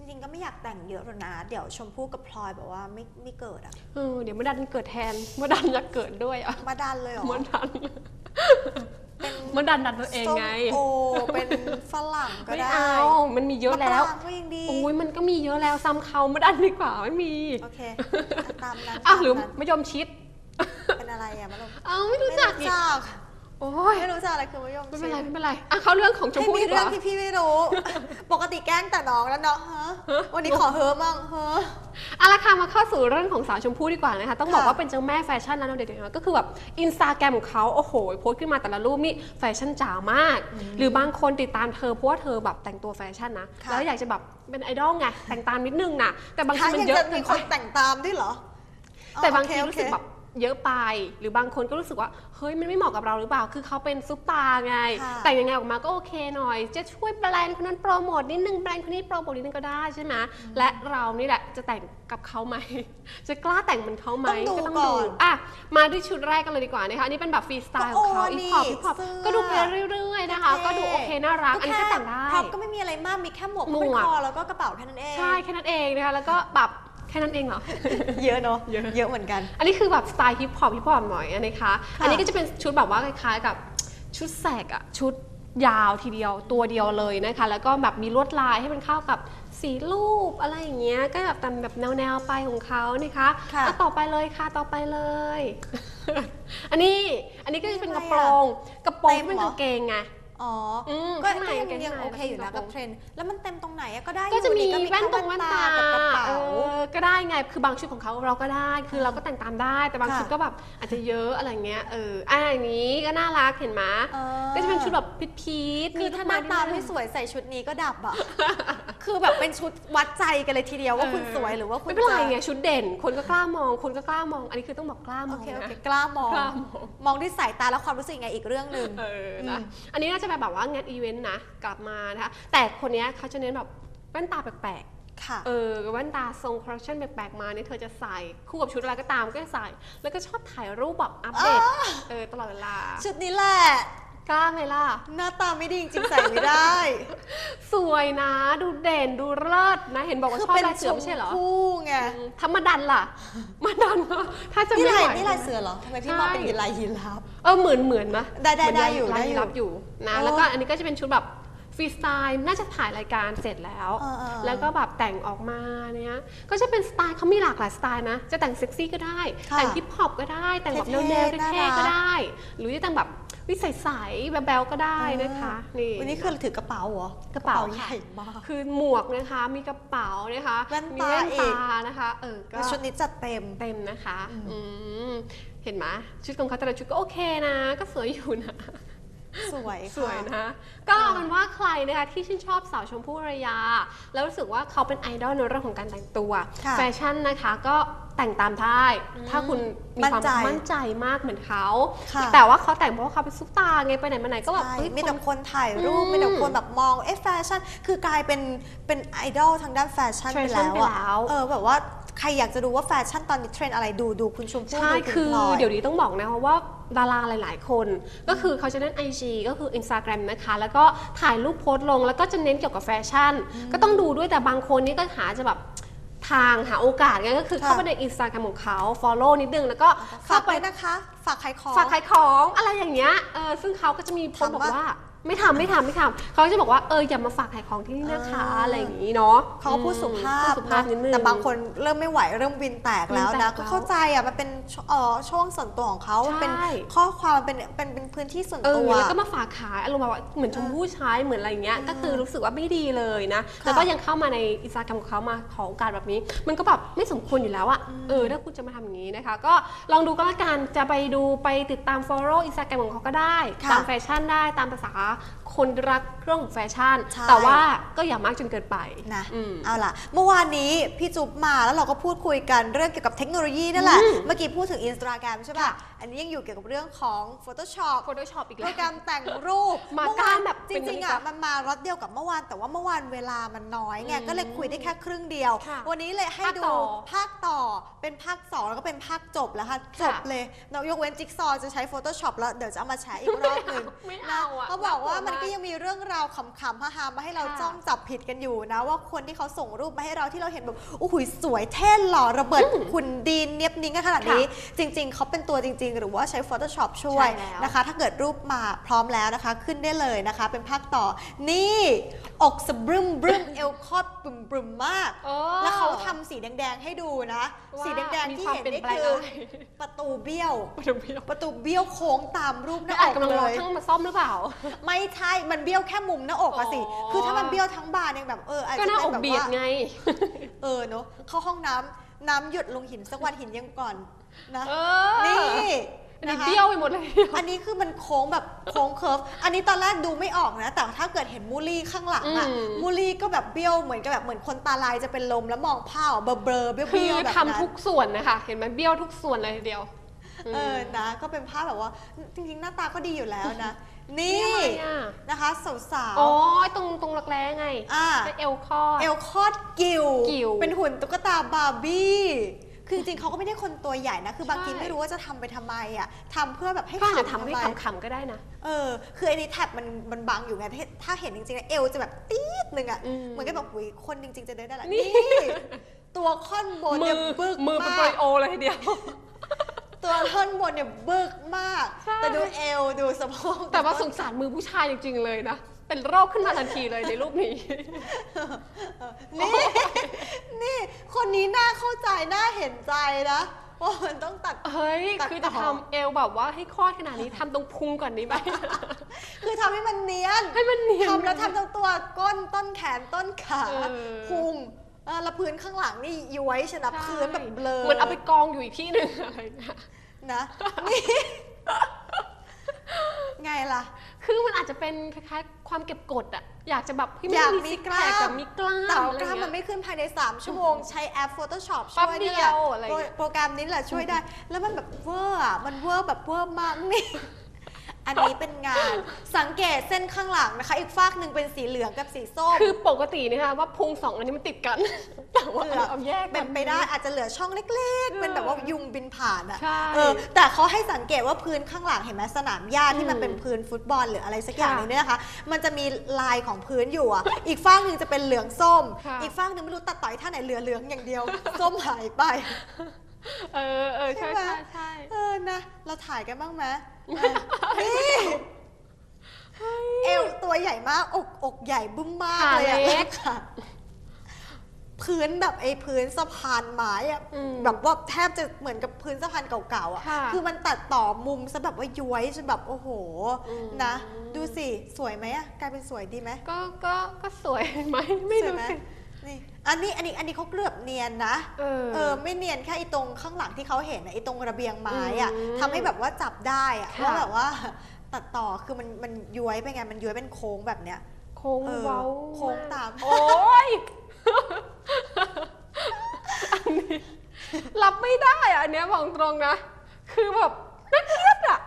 จริงๆก็ไม่อยากแต่งเยอะหรอกนะ เดี๋ยวชมพู่กับพลอยแบบว่าไม่ไม่เกิดอะเออเดี๋ยวมดดันเกิดแทนมดดันอยากเกิดด้วยอะมาดันเลยเหรอมดดันเป็นมดดันดันตัวเองส้มไงโอเป็นฝรั่งก็ไม่ได้เอามันมีเยอะแล้ว มปรางก็ยังดีโอ้ยมันก็มีเยอะแล้วซ้ำเขามดดันดีกว่าไม่มีโอเคตามนั้นอะหรือตามนั้นมะยมชิด เป็นอะไรอะมะลมเอ้าไม่รู้ไม่จักรู้อีกจัก โอ้ยไม่รู้จักอะไรคือมะยมไม่เป็นไรไม่เป็นไรอะเข้าเรื่องของชมไม่พู่มีดีกเรื่องว่าที่พี่ไม่รู้ ปกติแกล้งแต่น้องแล้วเนาะฮะวันนี้ขอเฮิร์มบ้างเฮ้อเอาละค่ะมาเข้าสู่เรื่องของสาวชมพู่ดีกว่านะคะต้องบอกค่ะว่าเป็นเจ้าแม่แฟชั่นนะเด็กๆนะก็คือแบบอินสตาแกรมของเขาโอ้โหโพสต์ขึ้นมาแต่ละรูปนี่แฟชั่นจ๋ามาก หรือบางคนติดตามเธอเพราะว่าเธอแบบแต่งตัวแฟชั่นนะค่ะแล้วอยากจะแบบเป็นไอดอลไงแต่งตามนิดนึงนะแต่บางทีถ้ามันยังเยอะจะเกิมีนคไปนแต่งตามด้วยเหรอแต่บางทีโอเครู้สึกโอเคแบบ เยอะไปหรือบางคนก็รู้สึกว่าเฮ้ยมันไม่เหมาะกับเราหรือเปล่า คือเขาเป็นซุปตาร์ไง ค่ะ แต่งยังไงออกมาก็โอเคหน่อย จะช่วยแบรนด์คนนั้นโปรโมทนิดนึงแบรนด์คนนี้โปรโมทนิดนึงก็ได้ใช่ไหมและเรานี่แหละจะแต่งกับเขาไหม จะกล้าแต่งเหมือนเขาไหมต้องดูก็ต้องก่ดูอนอะมาด้วยชุดแรกกันเลยดีกว่านะคะอันนี้เป็นแบบฟรีสไตล์ก็ของเขาโอ้อีนี่พอปอีพอปเสื้อ ก็ดูไปเรื่อยๆนะคะโอเคก็ดูโอเคน่ารักอันนี้ก็แต่งได้ พร็อพก็ไม่มีอะไรมากมีแค่หมวกหมวกเป็นคอแล้วก็กระเป๋าแค่นั้นเอง ใช่แค่นั้นเองนะคะแล้วก็แบบ แค่นั้นเองเหรอ เยอะเนาะ เยอะ เยอะเหมือนกัน อันนี้คือแบบสไตล์ฮิปฮอปฮิปฮอปหน่อยนะคะค่ะอันนี้ก็จะเป็นชุดแบบว่าคล้ายๆกับชุดแสกอะชุดยาวทีเดียวตัวเดียวเลยนะคะ แล้วก็แบบมีลวดลายให้มันเข้ากับสีรูปอะไรอย่างเงี้ยก็แบบตามแบบแนวๆไปของเขานะคะค่ะอะต่อไปเลยค่ะต่อไปเลย อันนี้อันนี้ก็จะเป็นกระโปรง กระโปรงเต็มที่เป็นเหรอกางเกงไง อ๋ออมก็ข้างในก็ยังกางเกงยังข้างในโอเคอยู่นะแล้วก็กับเทรนด์แล้วมันเต็มตรงไหนอะก็ได้ก็จะมีอยู่แว่นตรงค่แว่นตากับกระเป๋า เออก็ได้ไงคือบางชุดของเขาเราก็ได้ คือเราก็แต่งตามได้ แต่บางค่ะชุดก็แบบอาจจะเยอะอะไรเงี้ยเอออะอย่างนี้ก็น่ารักเห็นไหมเออ ก็จะเป็นชุดแบบพีพีทคือถ้าหน้าตาไม่สสวยใส่ชุดนี้ก็ดับอะ คือแบบเป็นชุดวัดใจกันเลยทีเดียวว่าคุณสวยหรือว่าคุณไม่เป็นไรจะไงชุดเด่น คนก็กล้ามอง คนก็กล้ามอง อันนี้คือต้องบอกกล้ามโอองเคโอนะเคกล้ามองกล้ามอง มองด้วยสายตาแล้วความรู้สึกยังไงอีกเรื่องหนึ่งเออนะอืมอันนี้น่าจะแบบว่างานอีเวนต์นะกลับมานะคะแต่คนเนี้ยเขาจะเน้นแบบแว่นตาแปลกๆค่ะเออแว่นตาทรงคอลเลคชันแปลกๆมาเนี่ยเธอจะใส่คู่กับชุดอะไรก็ตามก็จะใส่ แล้วก็ชอบถ่ายรูปแบบอัปเดตเออตลอดเวลา ชุดนี้แหละ กล้าไหมล่ะ หน้าตาไม่ดีจริงๆใส่ไม่ได้ สวยนะ ดูเด่นดูเลิศนะ เห็นบอกว่าคือชอบเป็นลายเสือไม่ใช่เหรอคู่ไงอืมถ้ามาดันล่ะ มาดันก็ถ้าจะนี่ไม่ลายไหวนี่ลายเสือเหรอทำไมพี่ใช่มาเป็นยีลายยีราฟเออเหมือนเหมือนนะได้ได้เหมืนได้อยู่ลาได้อยู่รับอยู่นะเออแล้วก็อันนี้ก็จะเป็นชุดแบบฟรีสไตล์น่าจะถ่ายรายการเสร็จแล้วเออเออเออแล้วก็แบบแต่งออกมาเนี่ยก็จะเป็นสไตล์เขามีหลากหลายสไตล์นะ จะแต่งเซ็กซี่ก็ได้ค่ะแต่งฮิปฮอปก็ได้ แต่งแบบเท่แนๆวๆน่าเท่รักๆก็ได้ หรือจะแต่งแบบ วิใสๆแบบแบลๆก็ได้นะคะนี่วันนี้คือถือกระเป๋าเหรอกระเป๋าใหญ่มากคือหมวกนะคะมีกระเป๋านะคะแว่นมีตาแว่นอีกตานะคะเออก็ชุดนี้จัดเต็มเต็มนะคะอืมอืมเห็นไหมชุดของเขาแต่ละชุดก็โอเคนะ ก็สวยอยู่นะ สวยค่ะสวยนะ ก็เอาเป็นว่าใครนะคะที่ชื่นชอบสาวชมพู่อารยา แล้วรู้สึกว่าเขาเป็นไอดอลในเรื่องของการแต่งตัวค่ะแฟชั่นนะคะก็แต่งตามได้ ถ้าคุณมีความมั่นใจมั่นใจมากเหมือนเขาค่ะแต่ว่าเขาแต่งเพราะว่าเขาเป็นซุปตาร์ไงไปไหนมาไหนก็แบบใช่เฮ้ยมีคแต่นคนถ่ายรูปอืมมีแต่คนแบบมองเอ๊ะแฟชั่น คือกลายเป็นเป็นไอดอลทางด้านแฟชั่นไปแฟชั่นแล้วไปอะแล้วเออแบบว่า ใครอยากจะดูว่าแฟชั่นตอนนี้เทรนด์อะไรดูดูคุณชมพู่ใช่ดูคุณคือพลอยเดี๋ยวนี้ต้องบอกนะคะว่าดาราหลาย ๆ คน ก็คือเขาจะเล่น IG ก็คือ Instagram นะคะ แล้วก็ถ่ายรูปโพสต์ลง แล้วก็จะเน้นเกี่ยวกับแฟชั่น ก็ต้องดูด้วยแต่บางคนนี่ก็หาจะแบบทางหาโอกาสไงก็คือค่ะเข้าไปใน Instagram ของเขา follow นิดนึงแล้วก็ฝาเข้ากไป ไว้นะคะ ฝากขายของ ฝากขายของอะไรอย่างเงี้ยเออซึ่งเขาก็จะมีโพสต์ทำบอกปะว่า ไม่ทำไม่ทำไม่ทำเขาก็จะบอกว่าเอออย่ามาฝากขายของที่นี่นะคะอ่า อะไรอย่างงี้เนาะเขาก็พูดสุภาพูพดสุภาพนิดนึง แต่บางคนเริ่มไม่ไหวเริ่มวินแตกแล้ววินแตนะกก็แล้วเข้าใจอะมันเป็นเอ่อช่วงส่วนตัวของเขาใช่มันเป็นข้อความมันเป็นเป็นเป็นพื้นที่ส่วนเอตัอว แล้วก็มาฝากขายอารมณ์แบบว่าเหมือนชมพู่ใช้เหมือนอะไรอย่างเงี้ยก็คือรู้สึกว่าไม่ดีเลยนะแล้วก็ยังเข้ามาในอินสตาแกรมของเขามาขอโอกาสแบบนี้ มันก็แบบไม่สมควรอยู่แล้วอะเออถ้าคุณจะมาทำอย่างนี้นะคะ ก็ลองดูก็แล้วกันจะไปดูไปติดตาม follow อินสตาแกรมของเขาก็ได้ ค่ะ ตามแฟชั่นได้ตามภาษาค นรักเรื่องของแฟชั่น ใช่ แต่ว่าก็อย่ามากจนเกินไปนะอืม เอาล่ะ เมื่อวานนี้พี่จุ๊บมาแล้วเราก็พูดคุยกันเรื่องเกี่ยวกับเทคโนโลยีนั่นแหละ อืม เมื่อกี้พูดถึงอินสตาแกรมใช่ป่ะ อันนี้ยังอยู่เกี่ยวกับเรื่องของ Photoshop Photoshop อีกโปแล้รวแกรมแต่งรูปมาเมื่อวก้านแบบจเป็นริงๆนาฬิอะกามัมันมารถเดียวกับเมื่อวาน แต่ว่าเมื่อวานเวลามันน้อยไง อืมก็เลยคุยได้แค่ครึ่งเดียว ค่ะวันนี้เลยให้ภาคดูต่อภาคต่อ เป็นภาคสองแล้วก็เป็นภาคจบแล้วค่ะจบเลยเนอะยกเว้นจิ๊กซอว์จะใช้ Photoshop แล้วเดี๋ยวจะเอามาแชร์อีกรอบหนึ่งไม่เอาอะเขาบอกว่ามันลัก็ยังมีเรื่องราวขำๆฮาๆมาให้เราค่ะจ้องจับผิดกันอยู่นะ ว่าคนที่เขาส่งรูปมาให้เราที่เราเห็นแบบโอ้โหสวยเท่หล่อระเบิดหุ่นดีเนียบนิ้งกันขนาดนี้ จริง ๆเขาเป็นตัวจริง ๆ หรือว่าใช้ Photoshop ช่วยใช่แล้วนะคะ ถ้าเกิดรูปมาพร้อมแล้วนะคะ ขึ้นได้เลยนะคะ เป็นภาคต่อนี่อกสะบรึมบรึมเอวคอดปรึมบรึมมากเออแล้วเขาทำสีแดงๆให้ดูนะว่าสีแดงๆที่มีความเห็นเปลี่นี่ยนแปลงคืออะไรประตูเบี้ยวประตูเบี้ยว ประตูเบี้ยวโค้งตามรูปหไม่น้าอาจอกกำลังเลรอยช่างมาซ่อมหรือเปล่า ไม่ใช่มันเบี้ยวแค่มุมหน้าอกอะสิ อ๋อ คือถ้ามันเบี้ยวทั้งบานยังแบบเอออาจก็จะหน้าเป็อนกแบบเบียดว่าไง เออเนอะเข้าห้องน้ำน้ำหยดลงหินสักวันหินยังก่อนนะเออนี่อันนี้นะคะ เบี้ยวไปหมดเลย อันนี้คือมันโค้งแบบโค้งเคิร์ฟ อันนี้ตอนแรกดูไม่ออกนะ แต่ถ้าเกิดเห็นมูลี่ข้างหลังอะอืม มูลี่ก็แบบเบี้ยวเหมือนกับแบบเหมือนคนตาลายจะเป็นลมแล้วมองภาพอะเบลอเบลอๆเบี้ยวคืเบี้อยวแบบทำนั้นทุกส่วนนะคะ เห็นไหมเบี้ยวทุกส่วนเลยทีเดียว เออ นะ ก็เป็นภาพแบบว่า จริงๆ หน้าตาก็ดีอยู่แล้วนะ นี่นี่อะไรอะ นะคะสาวอ๋อไอ้ตรงตรงรักแร้ไงๆอ่า เป็นเอวคอด เอลคอดกิวกิวเป็นหุ่นตุ๊กตาบาร์บี้ คือจริงๆเขาก็ไม่ได้คนตัวใหญ่นะ คือบางทีใช่ ไม่รู้ว่าจะทำไปทำไมอะทำเพื่อแบบให้ก็อาจจะขำทำให้ไปขำๆก็ได้นะ เออ คือไอ้นี่แท็บมันมันบังอยู่ไงถ้าถ้าเห็นจริงๆนะเอวจะแบบตี๊ดนึงอะอืมเหมือนกับแบบหุยคนจริงๆจะเดินได้แหละนี่ นี่ ตัวค่อนบนมืเนี่ยอบึกมือเป็นมาโปรกโอเลยทีเดียว ตัวท่อนบนเนี่ยบึกมาก ใช่ แต่ดูเอวดูสะโพกแต่ว่าสงสารมือผู้ชายจริง ๆ เลยนะ เป็นโรคขึ้นมาทันทีเลยในรูปนี้ นี่ นี่ คนนี้น่าเข้าใจน่าเห็นใจนะว่ามันต้องตัด เฮ้ย ตัดคือจะต่อ ทำเอวแบบว่าให้คลอดขนาดนี้ทำตรงพุงก่อนนี้ไหม คือทำให้มันเนียนให้มันเนียนทำแล้วทำทั้งตัวก้นต้นแขนต้นขาเออ พุงเออแล้วพื้นข้างหลังนี่ย้วยชนะพื้นแบบเบลอเหมือนเอาไปกองอยู่อีกที่หนึ่งอะไรเงี้ยนะนี่ไงล่ะ คือมันอาจจะเป็นคล้ายๆความเก็บกดอะอยากจะแบบให้อยากมีมีซิกกแพล้ามคแบบมีกล้ามแต่อะไรกล้ามเงี้มันยไม่ขึ้นภายใน 3 ชั่วโมง ใช้แอป Photoshop แป๊บช่วยเดีนี่ยวแหละอะไรโปรเงี้ยโปรแกรมนี้แหละช่วยได้ แล้วมันแบบเวอร์อะมันเวอร์แบบเวอร์มากนี่ อันนี้เป็นงานสังเกตเส้นข้างหลังนะคะ อีกฟากหนึ่งเป็นสีเหลืองกับสีส้มคือปกตินะคะว่าพุงสองอันนี้มันติดกัน แต่ว่าเหลือเอาแยกเป็นไปได้อาจจะเหลือช่องเล็ก ๆ เป็นแบบว่ายุงบินผ่านอะใช่เออแต่เขาให้สังเกตว่าพื้นข้างหลังเห็นไหมสนามหญ้าที่มันอืมเป็นพื้นฟุตบอลหรืออะไรสักอย่างค่ะหนึงเนี่ยนะคะ มันจะมีลายของพื้นอยู่อะ อีกฝ้ากหนึ่งจะเป็นเหลืองส้ม ค่ะ อีกฝ้ากหนึ่งไม่รู้ตัดต่อยท่าไหนเหลือเหลืองอย่างเดียว ส้มหายไป เออเออใช่ใช่ไหม ใช่ใช่ เออนะเราถ่ายกันบ้างไหมเออนี่เอวตัวใหญ่มาก อกอกใหญ่บึ้มมากขาเลยอะเล็ก ค่ะ พื้นแบบไอ้พื้นสะพานไม้อะอืม แบบว่าแทบจะเหมือนกับพื้นสะพานเก่าๆอะค่ะคือมันตัดต่อมุมซะแบบว่าย้วยจนแบบโอ้โห อืม นะ ดูสิ สวยไหมอะกลายเป็นสวยดีไหมก็ก็ก็สวยไหมไม่สวยรู้ไหมสินี่อันนี้อันนี้อันนี้เขาเกือบเนียนนะ เออ เออไม่เนียนแค่ไอ้ตรงข้างหลังที่เขาเห็นนะไอ้ตรงระเบียงไม้อะอืมทำให้แบบว่าจับได้อะค่ะ ว่าแบบว่าตัดต่อคือมันมันย้วยไปไงมันย้วยเป็นโค้งแบบเนี้ย โค้งเออเว้าโค้งตามโอ้ยอันนี้รับไม่ได้อะอันเนี้ยบอกตรงนะ คือแบบน่าเกลียดอะ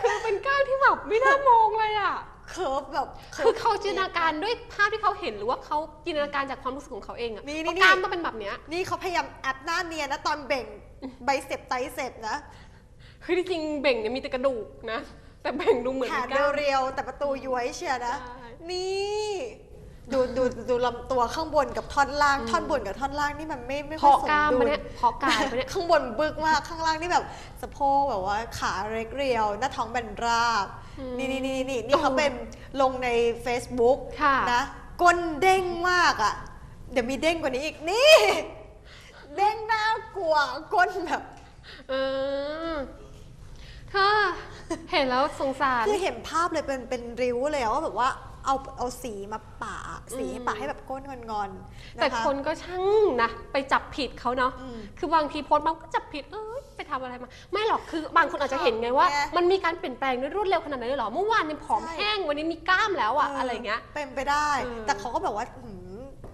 คือเป็นก้านที่แบบไม่น่ามองเลยอะเคิร์ฟแบบคือเขาจินตนาการด้วยภาพที่เขาเห็นหรือว่าเขาจินตนาการจากความรู้สึกของเขาเองอะนี่นี่ว่ากล้ามต้องเป็นแบบเนี้ย นี่เขาพยายามแอปหน้าเนียนนะตอนเบ่งใบเสพไตเสพนะ คือที่จริงเบ่งเนี่ยมีแต่กระดูกนะ แต่เบ่งดูเหมือนแขเป็นนกล้ามเรียวๆแต่ประตูย้วยเชียร์นะ ใช่ นี่ดูดูดูลำตัวข้างบนกับท่อนล่าง ท่อนบนกับท่อนล่างนี่มันไม่ไม่เพค่อยาะสมกล้ามดุมาลเนี่ยเพาะกายมาเนี่ย ข้างบนบึกมากข้างล่างนี่แบบสะโพกแบบว่าขาเรียกเรียวหน้าท้องแบนราบ อืมนี่นี่นี่นี่นี่เขาเป็นลงใน Facebook ค่ะ นะก้นเด้งมากอะ เดี๋ยวมีเด้งกว่านี้อีกนี่ เด้งน่ากลัวก้นแบบ เออเธอ เห็นแล้วสงสาร คือเห็นภาพเลยเป็นเป็นริ้วเลยอะว่าแบบว่าเอาเอาสีมาปะสีอืมปะให้แบบก้นงอนๆแต่นะคะคนก็ช่างนะ ไปจับผิดเขาเนาะอืมคือบางทีโพสต์มาก็จับผิดเอ้ยไปทำอะไรมา ไม่หรอกคือบางคนอาจจะเห็นไงว่าไงมันมีการเปลี่ยนแปลงด้วยรวดเร็วขนาดนั้นเลยเหรอเมื่อวานยังผอมใช่แห้งวันนี้มีกล้ามแล้วอะอะไรเงี้ยเป็นไปได้เออแต่เขาก็แบบว่าหืม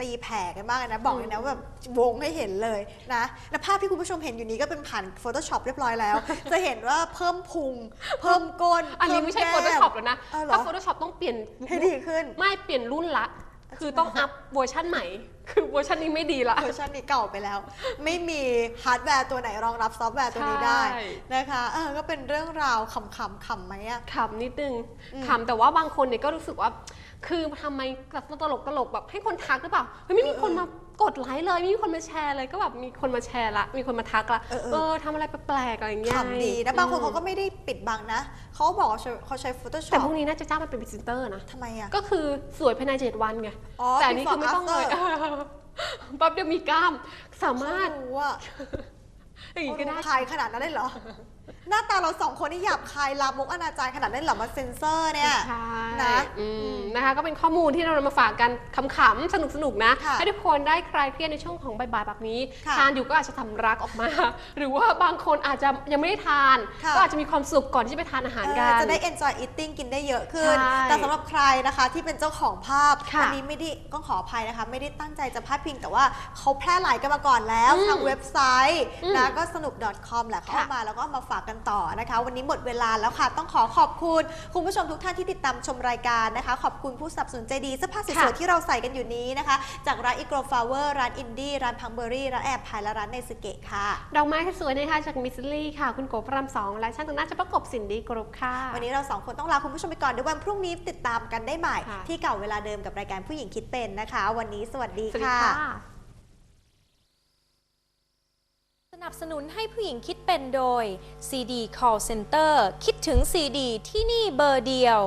ตีแผ่กันมากเลยนะ บอกเลยนะว่าแบบวงให้เห็นเลยนะและภาพที่คุณผู้ชมเห็นอยู่นี้ก็เป็นผ่าน Photoshop เรียบร้อยแล้ว จะเห็นว่าเพิ่มพุง เพิ่มก้นอันนี้ไม่ใช่เพิ่แก้ Photoshop แล้วนะอ้าวเหรอถ้า Photoshop ต้องเปลี่ยนให้ดีขึ้น ไม่เปลี่ยนรุ่นละ คือต้องอัพเวอร์ชันใหม่ คือเวอร์ชันนี้ไม่ดีละ เวอร์ชันนี้เก่าไปแล้ว ไม่มีฮาร์ดแวร์ตัวไหนรองรับซอฟต์แวร์ตัวนี้ได้ใช่นะคะเออก็เป็นเรื่องราวขำๆขำไหมอะขำนิดนึงขำแต่ว่าบางคนเนี่ยก็รู้สึกว่า คือทำไมแบบตลกตลกๆแบบให้คนทักหรือเปล่าเฮ้ยไม่มีคนมา กดไลค์เลยไม่มีคนมาแชร์เลยก็แบบมีคนมาแชร์ละ มีคนมาทักละเออเออ เออทำอะไรแปลกๆอะไรอย่างเงี้ยขำดีนะบางคนเขาก็ไม่ได้ปิดบังนะเขาบอกว่าเขาใช้แต่ Photoshop พวกนี้น่าจะจ้างมาเป็นพรีเซนเตอร์นะ ทำไมอะก็คือสวยภายในเจ็ดวันไง อ๋อแต่อันนี้คือไม่ต้องเลย before แป๊บเดียวมีกล้าม สามารถเขารู้ว่าอย่างนี้ก็ได้คายขนาดนั้นเลยเหรอ หน้าตาเราสองคนนี่หยาบคายลามกอนาจารขนาดนั้นเหรอมาเซ็นเซอร์เนี่ยใช่นะอืมนะคะ ก็เป็นข้อมูลที่เรานำมาฝากกันขำๆ สนุกๆ นะค่ะให้ทุกคนได้คลายเครียดในช่วงของบ่ายๆแบบนี้ค่ะทานอยู่ก็อาจจะทำรักออกมา หรือว่าบางคนอาจจะยังไม่ได้ทานค่ะก็อาจจะมีความสุขก่อนที่จะไปทานอาหารกันเออจะได้ enjoy eating กินได้เยอะขึ้นใช่แต่สำหรับใครนะคะที่เป็นเจ้าของภาพค่ะอันี้ไม่ได้ก็ขออภัยนะคะ ไม่ได้ตั้งใจจะพาดพิงแต่ว่าเขาแพร่หลายกันมาก่อนแล้วอืมทางเว็บไซต์อืมนะก็สนุก .com แหละเขาค่ะเอามาแล้วก็เอามาฝากกันต่อนะคะ วันนี้หมดเวลาแล้วค่ะ ต้องขอขอบคุณคุณผู้ชมทุกท่านที่ติดตามชมรายการนะคะ ขอบคุณผู้สนับสนุนใจดีเสื้อผ้าสวยๆที่เราใส่กันอยู่นี้นะคะ จากร้านอีโกรฟลาเวอร์ร้านอินดี้ร้านพังเบอรี่ร้านแอบพายและร้านในสเกะค่ะดอกไม้สวยๆนะคะจากมิสซิลี่ค่ะ คุณโกพระรามสองและช่างแต่งหน้าจะประกบสินดีกรุ๊ปค่ะ วันนี้เราสองคนต้องลาคุณผู้ชมไปก่อนเดี๋ยววันพรุ่งนี้ติดตามกันได้ใหม่ค่ะที่เก่าเวลาเดิมกับรายการผู้หญิงคิดเป็นนะคะ วันนี้สวัสดีสวัสดีค่ะ ค่ะ ส นับสนุนให้ผู้หญิงคิดเป็นโดย CD Call Center คิดถึง CD ที่นี่เบอร์เดียว